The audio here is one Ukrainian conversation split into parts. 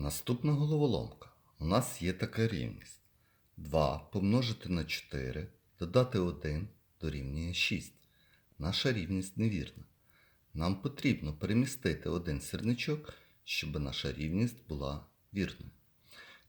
Наступна головоломка. У нас є така рівність. 2 помножити на 4 додати 1 дорівнює 6. Наша рівність невірна. Нам потрібно перемістити один сірничок, щоб наша рівність була вірною.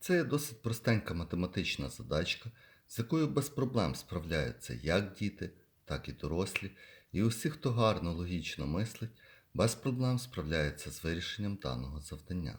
Це є досить простенька математична задачка, з якою без проблем справляються як діти, так і дорослі, і усі, хто гарно логічно мислить, без проблем справляються з вирішенням даного завдання.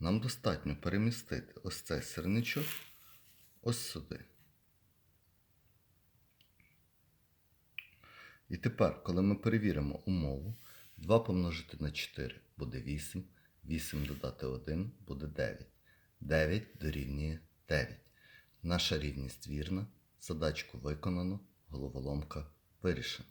нам достатньо перемістити ось цей сирничок ось сюди. І тепер, коли ми перевіримо умову, 2 помножити на 4 буде 8, 8 додати 1 буде 9. 9 дорівнює 9. Наша рівність вірна, задачку виконано, головоломка вирішена.